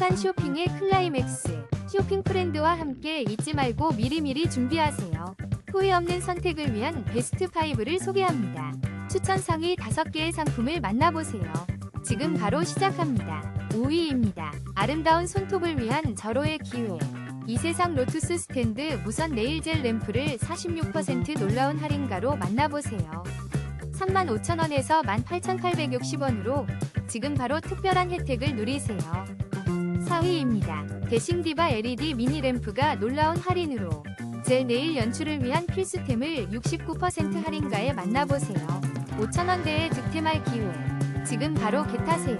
완벽한 쇼핑의 클라이맥스. 쇼핑 프렌드와 함께 잊지 말고 미리미리 준비하세요. 후회 없는 선택을 위한 베스트 5를 소개합니다. 추천 상위 5개의 상품을 만나보세요. 지금 바로 시작합니다. 5위입니다. 아름다운 손톱을 위한 절호의 기회. 이 세상 로투스 스탠드 무선 네일 젤 램프를 46% 놀라운 할인가로 만나보세요. 35,000원에서 18,860원으로 지금 바로 특별한 혜택을 누리세요. 4위입니다. 대싱디바 LED 미니 램프가 놀라운 할인으로 젤 네일 연출을 위한 필수템을 69% 할인가에 만나보세요. 5,000원대의 득템할 기회. 지금 바로 겟하세요.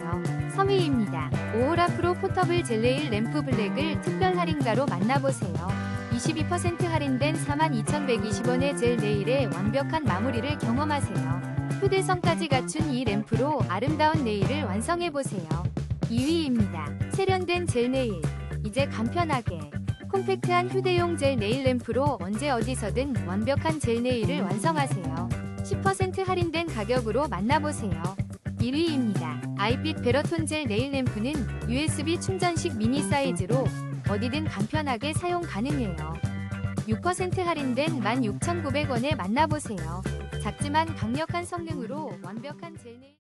3위입니다. 오호라 프로 포터블 젤 네일 램프 블랙을 특별 할인가로 만나보세요. 22% 할인된 42,120원의 젤 네일의 완벽한 마무리를 경험하세요. 휴대성까지 갖춘 이 램프로 아름다운 네일을 완성해보세요. 2위입니다. 세련된 젤 네일. 이제 간편하게. 콤팩트한 휴대용 젤 네일 램프로 언제 어디서든 완벽한 젤 네일을 완성하세요. 10% 할인된 가격으로 만나보세요. 1위입니다. 아이빛 베러톤 젤 네일 램프는 USB 충전식 미니 사이즈로 어디든 간편하게 사용 가능해요. 6% 할인된 16,900원에 만나보세요. 작지만 강력한 성능으로 완벽한 젤 네일